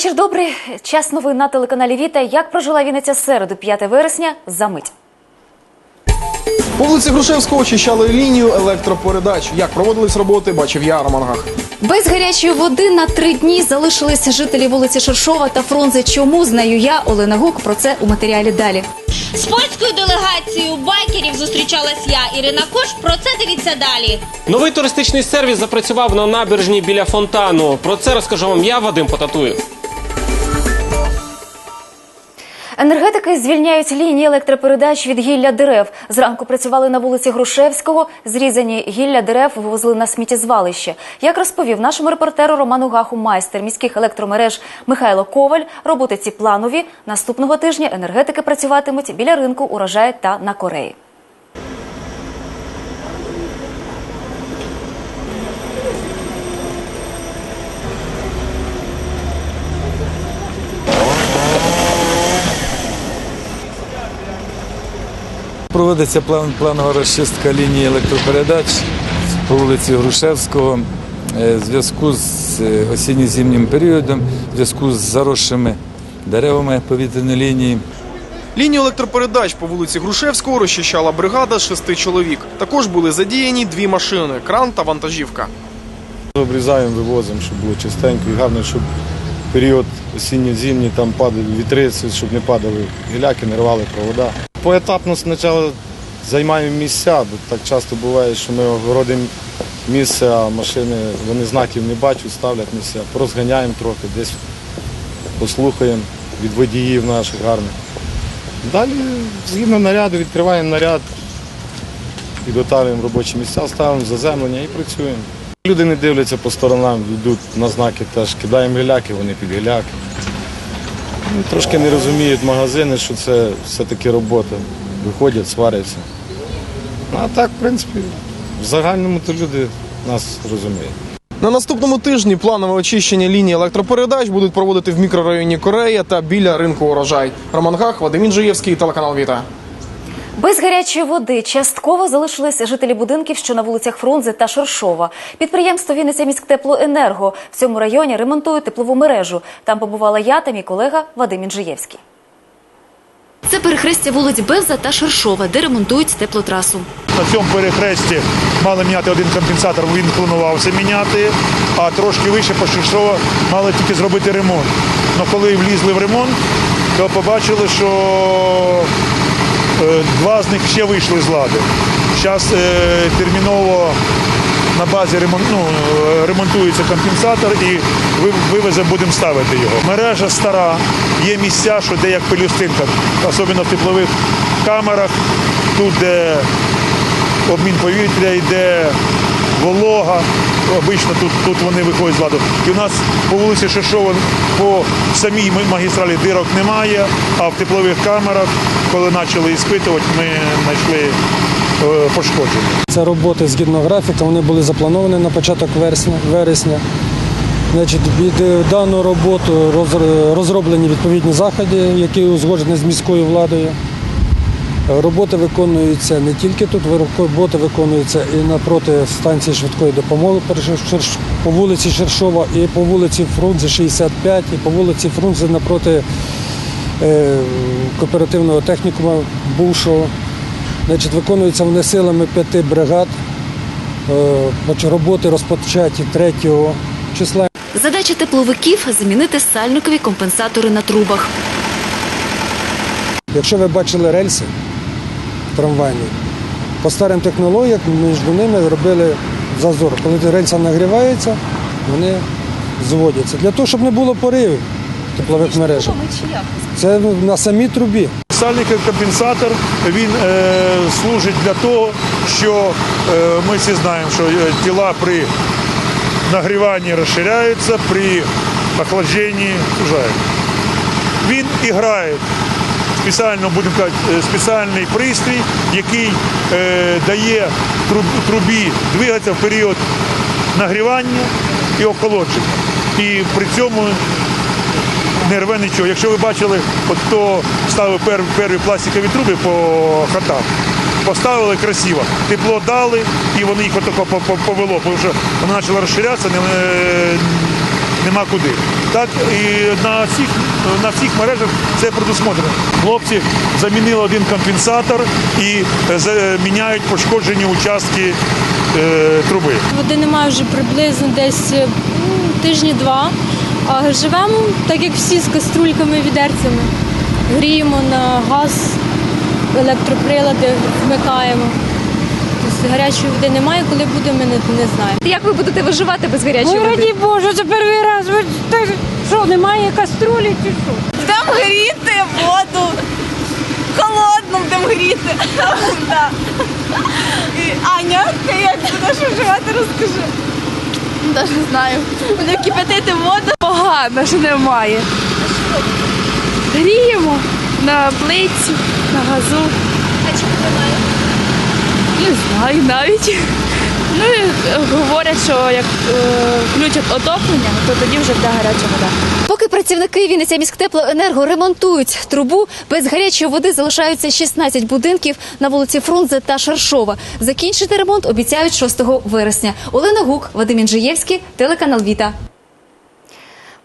Вечір добрий. Час новин на телеканалі Віта. Як прожила Вінниця середу 5 вересня? За мить. По вулиці Грушевського очищали лінію електропередач. Як проводились роботи, бачив я Роман Гах. Без гарячої води на три дні залишилися жителі вулиці Шершова та Фрунзе. Чому знаю я, Олена Гук. Про це у матеріалі далі. З польською делегацією байкерів зустрічалась я, Ірина Кош. Про це дивіться далі. Новий туристичний сервіс запрацював на набережній біля фонтану. Про це розкажу вам я, Вадим Потатуєв. Енергетики звільняють лінії електропередач від гілля дерев. Зранку працювали на вулиці Грушевського. Зрізані гілля дерев вивозили на сміттєзвалище. Як розповів нашому репортеру Роману Гаху майстер міських електромереж Михайло Коваль, роботи ці планові. Наступного тижня енергетики працюватимуть біля ринку урожаю та на Кореї. Проводиться план, планова розчистка лінії електропередач по вулиці Грушевського е, в зв'язку з е, осінньо-зимнім періодом, в зв'язку з заросшими деревами повітряної лінії. Лінію електропередач по вулиці Грушевського розчищала бригада з шести чоловік. Також були задіяні дві машини кран та вантажівка. Обрізаємо, вивозимо, щоб було чистенько і гарно, щоб період осінньо-зимній там падали вітри, щоб не падали гіляки, не рвали провода. Поетапно спочатку займаємо місця, бо так часто буває, що ми огородимо місце, а машини вони знаків не бачать, ставлять місця. Порозганяємо трохи, десь послухаємо від водіїв наших гарних. Далі, згідно наряду, відкриваємо наряд, підготовлюємо робочі місця, ставимо заземлення і працюємо. Люди не дивляться по сторонам, йдуть на знаки теж, кидаємо гіляки, вони під гіляки. Ну, Трошки не розуміють магазини, що це все-таки робота. Виходять, сваряться. Ну, А так, в принципі, в загальному то люди нас розуміють. На наступному тижні планове очищення лінії електропередач будуть проводити в мікрорайоні Корея та біля ринку урожай. Роман Гах, Вадим Інжиєвський, телеканал Віта. Без гарячої води частково залишились жителі будинків, що на вулицях Фрунзе та Шершова. Підприємство Вінниця міськтеплоенерго в цьому районі ремонтує теплову мережу. Там побувала я та мій колега Вадим Інжиєвський. Це перехрестя вулиць Бевза та Шершова, де ремонтують теплотрасу. На цьому перехресті мали міняти один компенсатор, він планувався міняти, а трошки вище по Шишова мали тільки зробити ремонт. Але коли влізли в ремонт, то побачили, що два з них ще вийшли з ладу. Зараз терміново на базі ремон- ну, е, ремонтується компенсатор і ви- вивеземо, будемо ставити його. Мережа стара, є місця, що де як пелюстинка, особливо в теплових камерах, тут де обмін повітря йде, волога. Обично тут, тут вони виходять з ладу. І у нас по вулиці Шишова по самій магістралі дирок немає, а в теплових камерах, коли почали іспитувати, ми знайшли е, пошкодження. Це роботи згідно графіка, вони були заплановані на початок вересня. Значить, під е, дану роботу розроблені відповідні заходи, які узгоджені з міською владою. Роботи виконуються не тільки тут, роботи виконуються і напроти станції швидкої допомоги по вулиці Шершова, і по вулиці Фрунзе 65, і по вулиці Фрунзе напроти е, кооперативного технікуму бувшого. Значить, виконуються вони силами п'яти бригад. Е, Роботи розпочаті 3 числа. Задача тепловиків замінити сальникові компенсатори на трубах. Якщо ви бачили рельси трамвайні, по старим технологіям між ними робили зазор. Коли рельса нагрівається, вони зводяться. Для того, щоб не було поривів теплових мережах. Це на самій трубі. Сальний компенсатор він е, служить для того, що е, ми всі знаємо, що е, тіла при нагріванні розширяються, при охлажденні сужають. Він і грає спеціально, будемо казати, е, спеціальний пристрій, який е, дає трубі двигатися в період нагрівання і охолодження. І при цьому не рве нічого. Якщо ви бачили, от хто ставив пер, перві пластикові труби по хатах, поставили красиво, тепло дали, і вони їх отако по- по- повело, тому що вони почали розширятися, нема куди. Так і на всіх, на всіх мережах це предусмотрено. Хлопці замінили один компенсатор і е, міняють пошкоджені участки е, труби. Води немає вже приблизно десь тижні два. А живемо так, як всі з каструльками, відерцями. Гріємо на газ, електроприлади вмикаємо. Гарячої води немає, коли буде, ми не, не знаємо. Як ви будете виживати без гарячої Ой, раді Боже, це перший раз. Ви так, що, немає каструлі чи що? Будемо гріти воду. Холодно будемо гріти. Да. І Аня, ти як будеш вживати, розкажи. Навіть не знаю. Будемо кипятити воду. Погано, що немає. Гріємо на плиці, на газу. А чому немає? Не знаю навіть. Ну і говорять, що як е, включать отоплення, то тоді вже буде гаряча вода. Поки працівники Вінниця міськтеплоенерго ремонтують трубу, без гарячої води залишаються 16 будинків на вулиці Фрунзе та Шаршова. Закінчити ремонт обіцяють 6 вересня. Олена Гук, Вадим Інжиєвський, телеканал Віта.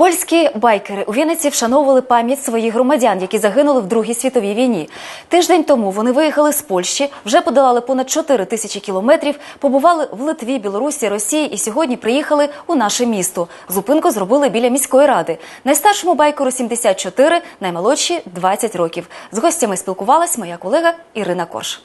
Польські байкери у Вінниці вшановували пам'ять своїх громадян, які загинули в Другій світовій війні. Тиждень тому вони виїхали з Польщі, вже подолали понад 4 тисячі кілометрів, побували в Литві, Білорусі, Росії і сьогодні приїхали у наше місто. Зупинку зробили біля міської ради. Найстаршому байкеру 74, наймолодші 20 років. З гостями спілкувалась моя колега Ірина Корж.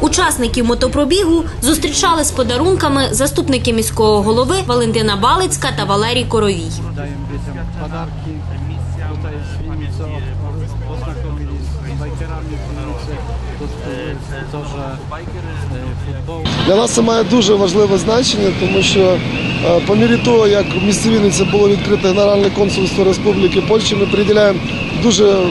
Учасників мотопробігу зустрічали з подарунками заступники міського голови Валентина Балицька та Валерій Коровій. Для нас це має дуже важливе значення, тому що е, по мірі того, як в місті Вінниці було відкрите Генеральне консульство Республіки Польщі, ми приділяємо дуже е,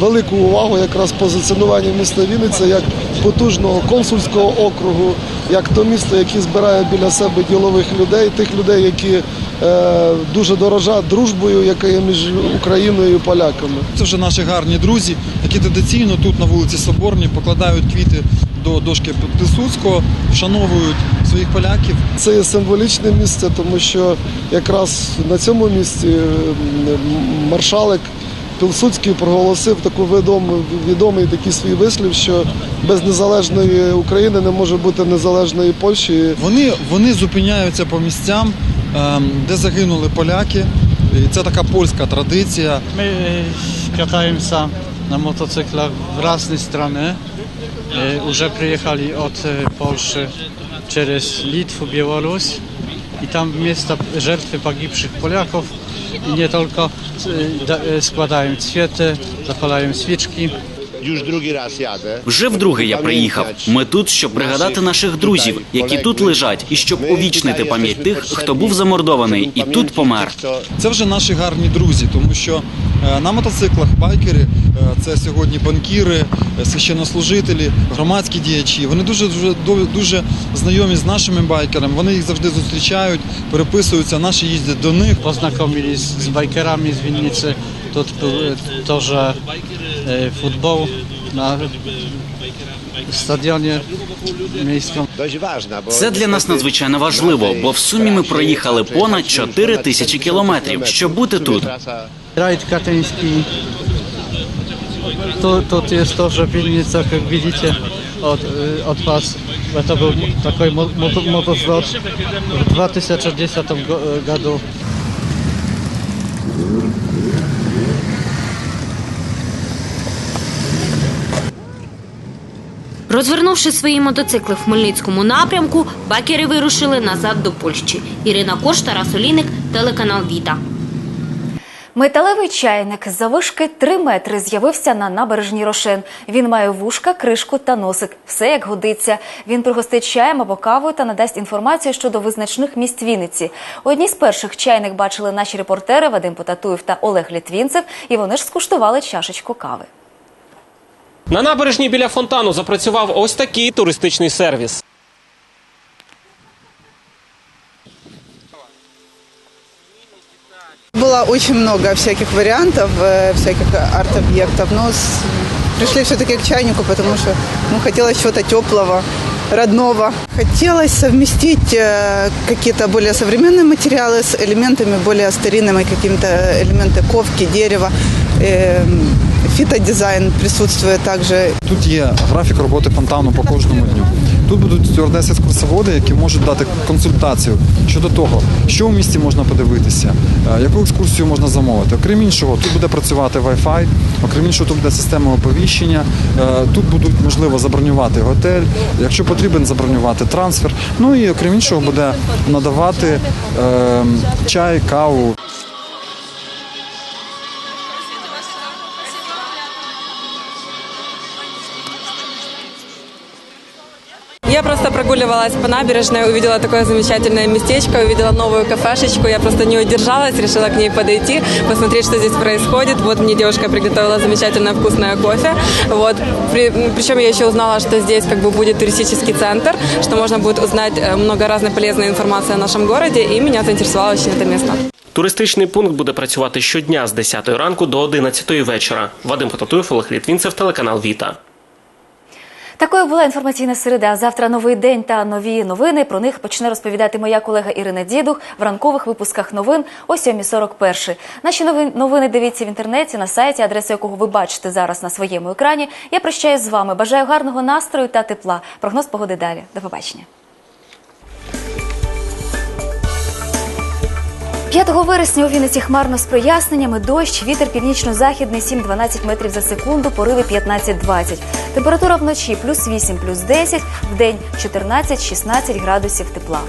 велику увагу якраз позиціонуванню міста Вінниця як потужного консульського округу, як то місто, яке збирає біля себе ділових людей, тих людей, які е, дуже дорожать дружбою, яка є між Україною і поляками. Це вже наші гарні друзі, які традиційно тут на вулиці Соборній покладають квіти до дошки Пилсудського, вшановують своїх поляків. Це є символічне місце, тому що якраз на цьому місці маршалик Пілсудський проголосив таку відому, відомий такий свій вислів, що без незалежної України не може бути незалежної Польщі. Вони, вони зупиняються по місцям, де загинули поляки. І це така польська традиція. My e, kataемся na motocyklach w razne strony. E, Już przyjechali od e, Polski przez Litwę, Białoruś i tam miejsca żertwy pogibszych Polaków i nie tylko e, da- e, składają kwiaty, zapalają świeczki. Вже вдруге я приїхав. Ми тут, щоб пригадати наших друзів, які тут лежать, і щоб увічнити пам'ять тих, хто був замордований і тут помер. Це вже наші гарні друзі, тому що е, на мотоциклах байкери е, це сьогодні банкіри, е, священнослужителі, громадські діячі. Вони дуже дуже до- дуже знайомі з нашими байкерами. Вони їх завжди зустрічають, переписуються. Наші їздять до них. Z Winnicy. To, to, to że e, futbol. Dość ważna, bo Це для нас надзвичайно важливо, бо в сумі ми проїхали понад 4 тисячі кілометрів, щоб бути тут. Że w Winnicach, jak widzicie, od, y, od was, bo to był taki mo- moto, motocross w 2010 go- году. Розвернувши свої мотоцикли в Хмельницькому напрямку, бакери вирушили назад до Польщі. Ірина Кош, Тарас Оліник, телеканал Віта. Металевий чайник завишки 3 метри з'явився на набережній Рошен. Він має вушка, кришку та носик. Все як годиться. Він пригостить чаєм або кавою та надасть інформацію щодо визначних місць Вінниці. Одні з перших чайник бачили наші репортери Вадим Потатуєв та Олег Літвінцев, і вони ж скуштували чашечку кави. На набережній біля фонтану запрацював ось такий туристичний сервіс. Было очень много всяких вариантов, э, всяких арт-объектов, но с- пришли все-таки к чайнику, потому что ну, хотелось чего-то теплого, родного. Хотелось совместить э, какие-то более современные материалы с элементами более старинными, какими-то элементы ковки, дерева. Э, Фитодизайн присутствует также. Тут є графік роботи фонтану по кожному дню. Тут будуть стюардеси екскурсоводи, які можуть дати консультацію щодо того, що в місті можна подивитися, е, яку екскурсію можна замовити. Окрім іншого, тут буде працювати Wi-Fi, окрім іншого, тут буде система оповіщення. е, Тут будуть можливо забронювати готель, якщо потрібен забронювати трансфер. Ну і окрім іншого, буде надавати е, чай, каву. прогуливалась по набережной, увидела такое замечательное местечко, увидела новую кафешечку. Я просто не удержалась, решила к ней подойти, посмотреть, что здесь происходит. Вот мне девушка приготовила замечательное вкусное кофе. Вот. При- причем я еще узнала, что здесь как бы будет туристический центр, что можно будет узнать э, много разной полезной информации о нашем городе, и меня заинтересовало очень это место. Туристичний пункт буде працювати щодня з 10 ранку до 11 вечора. Вадим Потатуєв, Олег Літвінцев, телеканал Віта. Такою була інформаційна середа. Завтра новий день та нові новини. Про них почне розповідати моя колега Ірина Дідух в ранкових випусках новин о 7.41. Наші нови- новини дивіться в інтернеті на сайті, адресу якого ви бачите зараз на своєму екрані. Я прощаюсь з вами. Бажаю гарного настрою та тепла. Прогноз погоди далі. До побачення. 5 вересня у Вінниці хмарно з проясненнями, дощ, вітер північно-західний 7-12 метрів за секунду, пориви 15-20. Температура вночі плюс 8, плюс 10, в день 14-16 градусів тепла.